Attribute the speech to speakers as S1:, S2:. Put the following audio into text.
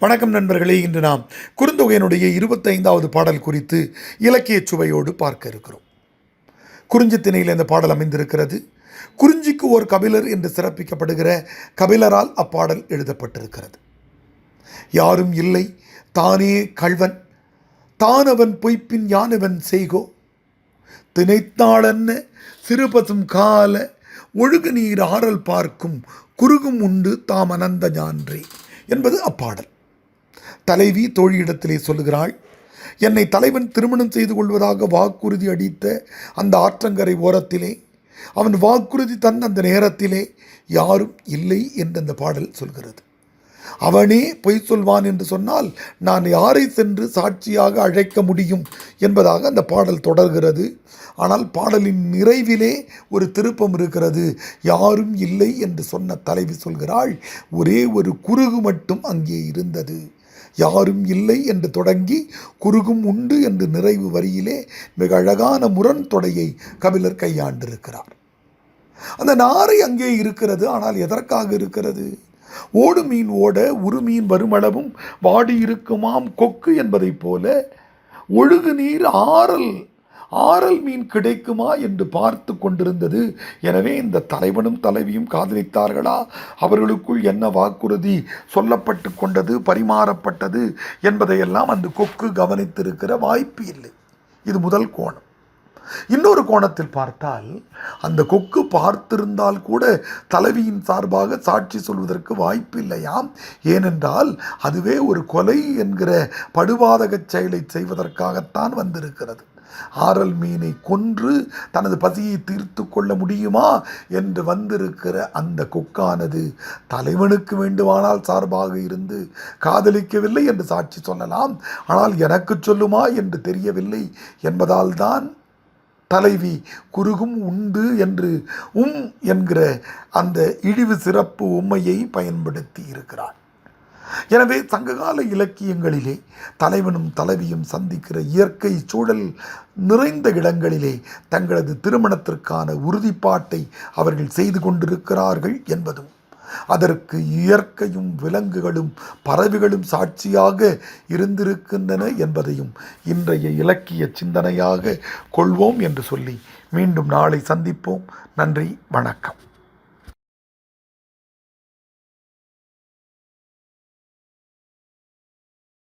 S1: வணக்கம் நண்பர்களே இன்று நாம் குறுந்தொகையினுடைய இருபத்தைந்தாவது பாடல் குறித்து இலக்கிய சுவையோடு பார்க்க இருக்கிறோம். குறிஞ்சி திணையில் இந்த பாடல் அமைந்திருக்கிறது. குறிஞ்சிக்கு ஓர் கபிலர் என்று சிறப்பிக்கப்படுகிற கபிலரால் அப்பாடல் எழுதப்பட்டிருக்கிறது. யாரும் இல்லை தானே கள்வன். தானவன் பொய்ப்பின் யானவன் செய்கோ. திணைத்தாளன்ன சிறுபசும் கால ஒழுகு நீர் ஆறல் பார்க்கும் குறுகும் உண்டு தாம் அனந்த ஞான்றே என்பது அப்பாடல். தலைவி தோழியிடத்திலே சொல்லுகிறாள் என்னை தலைவன் திருமணம் செய்து கொள்வதாக வாக்குறுதி அடித்த அந்த ஆற்றங்கரை ஓரத்திலே அவன் வாக்குறுதி தந்த அந்த நேரத்திலே யாரும் இல்லை என்று அந்த பாடல் சொல்கிறது. அவனே பொய் சொல்வான் என்று சொன்னால் நான் யாரை சென்று சாட்சியாக அழைக்க முடியும் என்பதாக அந்த பாடல் தொடர்கிறது. ஆனால் பாடலின் நிறைவிலே ஒரு திருப்பம் இருக்கிறது. யாரும் இல்லை என்று சொன்ன தலைவி சொல்கிறாள் ஒரே ஒரு குறுகு மட்டும் அங்கே இருந்தது. யாரும் இல்லை என்று தொடங்கி குறுகும் உண்டு என்று நிறைவு வரியிலே மிக அழகான முரண் தொடையை கபிலர் கையாண்டிருக்கிறார். அந்த நாரை அங்கே இருக்கிறது ஆனால் எதற்காக இருக்கிறது? ஓடு மீன் ஓட உரு மீன் வருமளவும் வாடி இருக்குமாம் கொக்கு என்பதைப் போல ஒழுகு நீர் ஆறல் ஆறல் மீன் கிடைக்குமா என்று பார்த்து கொண்டிருந்தது. எனவே இந்த தலைவனும் தலைவியும் காதலித்தார்களா? அவர்களுக்குள் என்ன வாக்குறுதி சொல்லப்பட்டு கொண்டது பரிமாறப்பட்டது என்பதையெல்லாம் அந்த கொக்கு கவனித்திருக்கிற வாய்ப்பு இல்லை. இது முதல் கோணம். இன்னொரு கோணத்தில் பார்த்தால் அந்த கொக்கு பார்த்திருந்தால் கூட தலைவியின் சார்பாக சாட்சி சொல்வதற்கு வாய்ப்பு இல்லையாம் ஏனென்றால் அதுவே ஒரு கொலை என்கிற படுபாதகச் செயலை செய்வதற்காகத்தான் வந்திருக்கிறது. ஆரல் மீனை கொன்று தனது பசியை தீர்த்து கொள்ள முடியுமா என்று வந்திருக்கிற அந்த கொக்கானது தலைவனுக்கு வேண்டுமானால் சார்பாக இருந்து காதலிக்கவில்லை என்று சாட்சி சொல்லலாம். ஆனால் எனக்கு சொல்லுமா என்று தெரியவில்லை என்பதால் தான் தலைவி குறுகும் உண்டு என்று உம் என்கிற அந்த இழிவு சிறப்பு உண்மையை பயன்படுத்தி இருக்கிறார் எனவே சங்ககால இலக்கியங்களிலே தலைவனும் தலைவியும் சந்திக்கிற இயற்கை சூழல் நிறைந்த இடங்களிலே தங்களது திருமணத்திற்கான உறுதிப்பாட்டை அவர்கள் செய்து கொண்டிருக்கிறார்கள் என்பதும் அதற்கு இயற்கையும் விலங்குகளும் பறவைகளும் சாட்சியாக இருந்திருக்கின்றன என்பதையும் இன்றைய இலக்கிய சிந்தனையாக கொள்வோம் என்று சொல்லி மீண்டும் நாளை சந்திப்போம். நன்றி வணக்கம்.